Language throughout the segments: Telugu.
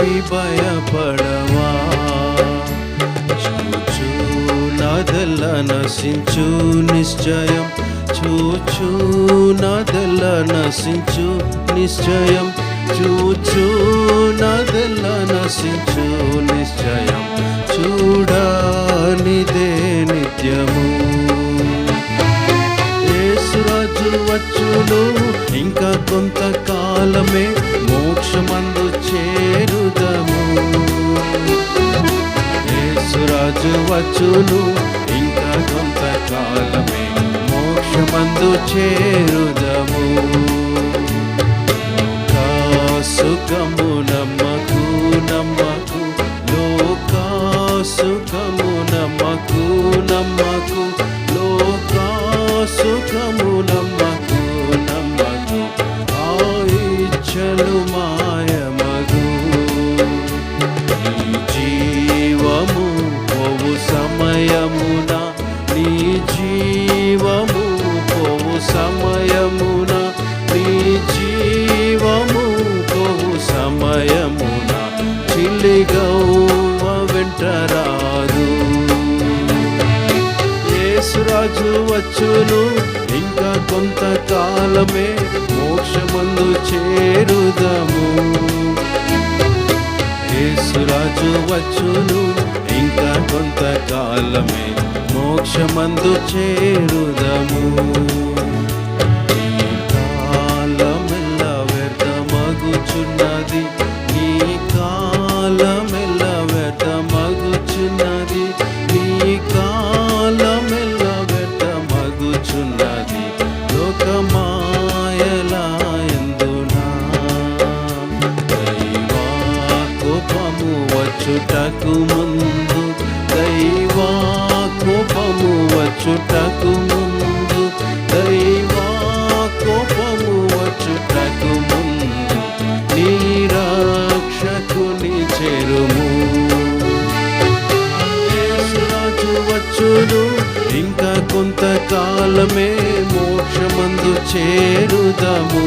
భయపడవా? చూచు నాదెల్ల నశించు నిశ్చయం. చూచు నాదెల్ల నశించు నిశ్చయం. చూచు నాదెల్ల నశించు నిశ్చయం. చూడానిదే నిత్యము. యేసురాజు వచ్చును ఇంకా కొంతకాలమే మోక్షమందు చే యేసురాజు వచ్చును ఇంకా కొంతకాలమే మోక్షమందు చేరుదము. సుఖము నమ్మకు నమ్మకు లోకా సుఖము నమ్మకు నమ్మకు లోకా సుఖము నమ్మకు నమ్మకు. ఆ ఇచ్చలు మా వచ్చును ఇంకా కొంతకాలమే మోక్షమందు చేరుదము. యేసురాజు వచ్చును. ఇంకా కొంతకాలమే మోక్షమందు చేరుదము. వచ్చుటకు ముందు దైవా కోపము వచ్చుటకు ముందు దైవా కోపము వచ్చుటకు ముందు నీ రక్షకుని చెరుము. యేసురాజు వచ్చును ఇంకా కొంతకాలమే మోక్షమందు చేరుదము.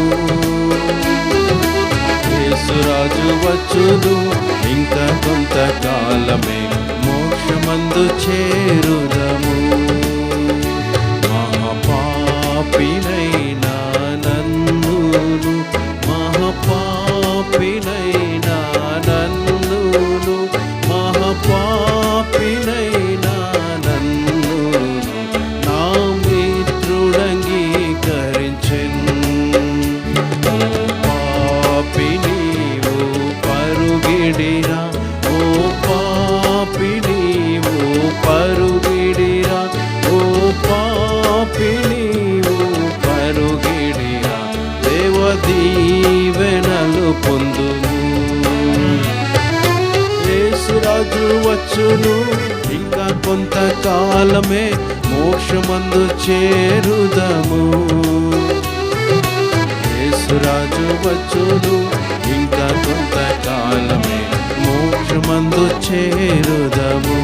యేసురాజు వచ్చును. ఇంకా కొంతకాలమే మోక్షమందు చేరుదము. మహాపాపినైనా నన్నును. మహాపాపినైనా నన్నును. మహాపాపినైనా నన్నును. నా మిత్రుడంగీకరించెను. రాజు వచ్చును ఇంకా కొంతకాలమే మోక్షమందు చేరుదము. యేసురాజు వచ్చును ఇంకా కొంతకాలమే మోక్షమందు చేరుదము.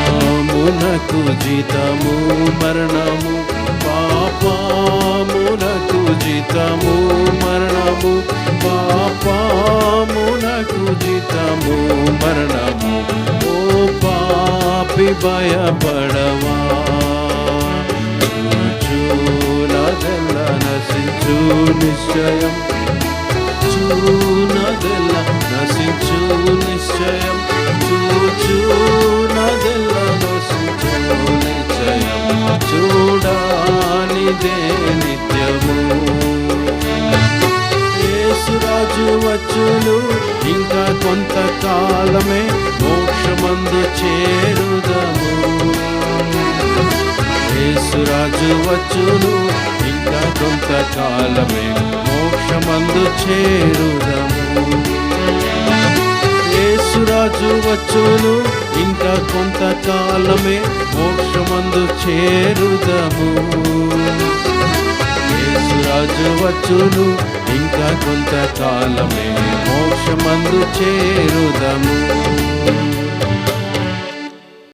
పామునకు జీతము మరణము. పాపమునకు జీతము మరణము. పాపమునకు జీతము మరణము. ఓ పాపి భయపడవా. చూనదెల్ల నశించు నిశ్చయం. చూనదెల్ల నశించు నిశ్చయం. చూనదెల్ల నశించు నిశ్చయం. చూడానిదే నిత్యము. యేసురాజు వచ్చును. ఇంకా కొంతకాలమే మోక్షమందు చేరుదము. యేసురాజు వచ్చును ఇంకా కొంతకాలమే మోక్షమందు చేరుదము. యేసురాజు వచ్చును ఇంకా కొంతకాలమే మోక్షమందు చేరుదము. యేసురాజు వచ్చును ఇంకా కొంతకాలమే మోక్షమందు చేరుదము.